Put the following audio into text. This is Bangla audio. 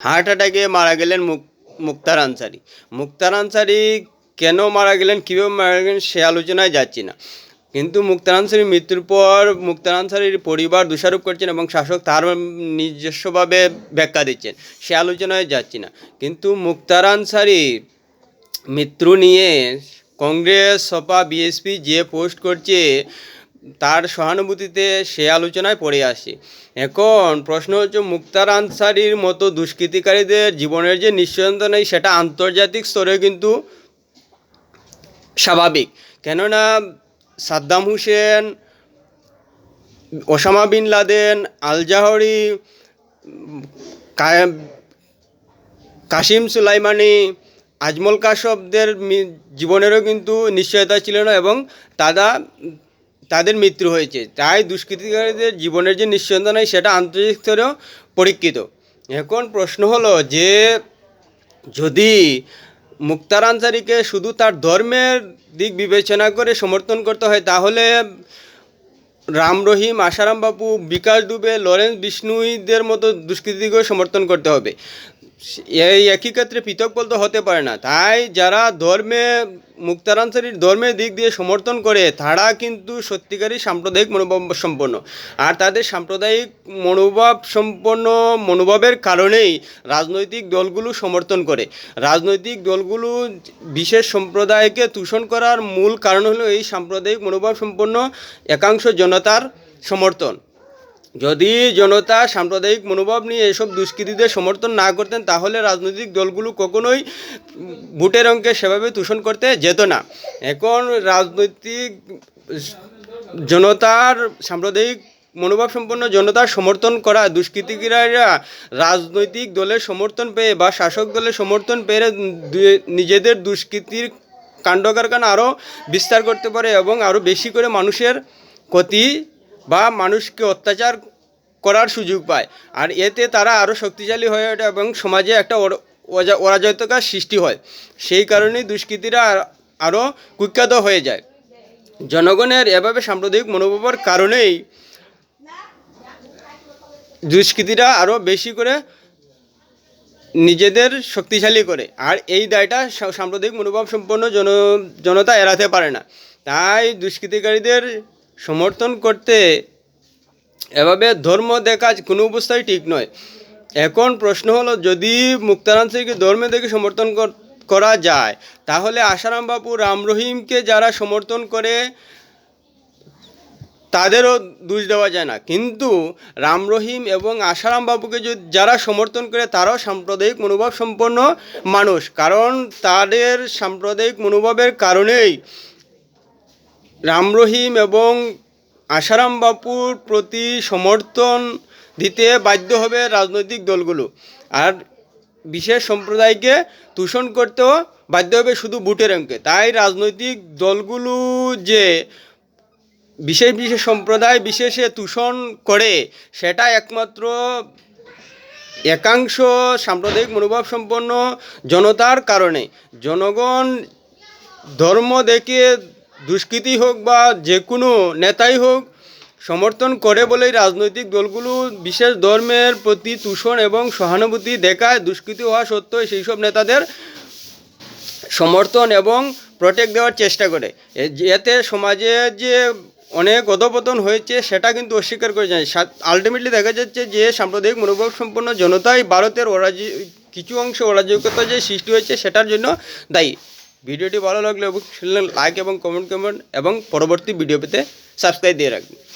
হার্ট অ্যাটাকে মারা গেলেন মুক মুক্তার আনসারি। মুক্তার আনসারি কেন মারা গেলেন, কীভাবে মারা গেলেন সে আলোচনায় যাচ্ছি না। কিন্তু মুক্তার আনসারির মৃত্যুর পর মুক্তার আনসারির পরিবার দোষারোপ করছেন এবং শাসক তার নিজস্বভাবে ব্যাখ্যা দিচ্ছেন। সে আলোচনায় যাচ্ছি না। কিন্তু মুক্তার আনসারি মৃত্যু নিয়ে কংগ্রেস, সপা, বিএসপি যে পোস্ট করছে তার সহানুভূতিতে সে আলোচনায় পড়ে আসি। এখন প্রশ্ন হচ্ছে, মুক্তার আনসারির মতো দুষ্কৃতিকারীদের জীবনের যে নিশ্চয়তা নেই, সেটা আন্তর্জাতিক স্তরে কিন্তু স্বাভাবিক। কেননা Saddam Hussein, Osama bin Laden, al Zawahiri Qasem Soleimani, Ajmal কাশবদের জীবনেরও কিন্তু নিশ্চয়তা ছিল না এবং তারা তাদের মৃত্যু হয়েছে। তাই দুষ্কৃতিকারীদের জীবনের যে নিশ্চয়তা নেই, সেটা আন্তর্জাতিক স্তরেও পরীক্ষিত। এখন প্রশ্ন হলো যে, যদি মুক্তার আনসারিকে শুধু তার ধর্মের দিক বিবেচনা করে সমর্থন করতে হয়, তাহলে রাম রহিম, আশারাম বাপু, বিকাশ দুবে, লরেন্স বিষ্ণুইদের মতো দুষ্কৃতিকেও সমর্থন করতে হবে। এই একই ক্ষেত্রে পৃথক বলতে হতে পারে না। তাই যারা ধর্মে মুক্তারানসারির ধর্মের দিক দিয়ে সমর্থন করে, তারা কিন্তু সত্যিকারই সাম্প্রদায়িক মনোভাব সম্পন্ন। আর তাদের সাম্প্রদায়িক মনোভাব সম্পন্ন মনোভাবের কারণেই রাজনৈতিক দলগুলো সমর্থন করে। রাজনৈতিক দলগুলো বিশেষ সম্প্রদায়কে তুষণ করার মূল কারণ হলো এই সাম্প্রদায়িক মনোভাব সম্পন্ন একাংশ জনতার সমর্থন। যদি জনতা সাম্প্রদায়িক মনোভাব নিয়ে এসব দুষ্কৃতীদের সমর্থন না করতেন, তাহলে রাজনৈতিক দলগুলো কখনোই ভোটের অঙ্কে সেভাবে তুষণ করতে যেত না। এখন রাজনৈতিক জনতার সাম্প্রদায়িক মনোভাব সম্পন্ন জনতার সমর্থন করা দুষ্কৃতিকারীরা রাজনৈতিক দলের সমর্থন পেয়ে বা শাসক দলের সমর্থন পেয়ে নিজেদের দুষ্কৃতির কাণ্ড কারখানা আরও বিস্তার করতে পারে এবং আরও বেশি করে মানুষের ক্ষতি বা মানুষকে অত্যাচার করার সুযোগ পায়। আর এতে তারা আরও শক্তিশালী হয়ে ওঠে এবং সমাজে একটা অরাজকতার সৃষ্টি হয়। সেই কারণেই দুষ্কৃতীরা আর- আরও কুখ্যাত হয়ে যায়। জনগণের এভাবে সাম্প্রদায়িক মনোভাবের কারণেই দুষ্কৃতীরা আরও বেশি করে নিজেদের শক্তিশালী করে। আর এই দায়টা সাম্প্রদায়িক মনোভাব সম্পন্ন জন, জনতা এড়াতে পারে না। তাই দুষ্কৃতিকারীদের সমর্থন করতে এভাবে ধর্ম দেখা কোনো অবস্থায় ঠিক নয়। এখন প্রশ্ন হলো, যদি মুক্তারাম সিংকে ধর্মে দেখে সমর্থন করা যায়, তাহলে আশারাম বাবু, রাম রহিমকে যারা সমর্থন করে, তাদেরও দোষ দেওয়া যায় না। কিন্তু রাম রহিম এবং আশারাম বাবুকে যদি যারা সমর্থন করে, তারাও সাম্প্রদায়িক মনোভাব সম্পন্ন মানুষ। কারণ তাদের সাম্প্রদায়িক মনোভাবের কারণেই রাম রহিম এবং আশারাম বাপুর প্রতি সমর্থন দিতে বাধ্য হবে রাজনৈতিক দলগুলো। আর বিশেষ সম্প্রদায়কে তুষণ করতেও বাধ্য হবে শুধু ভোটের অঙ্কে। তাই রাজনৈতিক দলগুলো যে বিশেষ বিশেষ সম্প্রদায় বিশেষে তুষণ করে, সেটা একমাত্র একাংশ সাম্প্রদায়িক মনোভাব সম্পন্ন জনতার কারণে। জনগণ ধর্ম দেখে দুষ্কৃতি হোক বা যে কোনো নেতাই হোক, সমর্থন করে বলেই রাজনৈতিক দলগুলো বিশেষ ধর্মের প্রতি তুষণ এবং সহানুভূতি দেখায়। দুষ্কৃতি হওয়া সত্ত্বেও সেই সব নেতাদের সমর্থন এবং প্রোটেক্ট দেওয়ার চেষ্টা করে। এতে সমাজে যে অনেক অধপতন হয়েছে সেটা কিন্তু অস্বীকার করে যায়। আলটিমেটলি দেখা যাচ্ছে যে সাম্প্রদায়িক মনোভাব সম্পন্ন জনতাই ভারতের অরাজি, কিছু অংশ অরাজকতা যে সৃষ্টি হয়েছে সেটার জন্য দায়ী। ভিডিওটি ভালো লাগলে লাইক এবং কমেন্ট করবেন এবং পরবর্তী ভিডিও পেতে সাবস্ক্রাইব দিয়ে রাখবেন।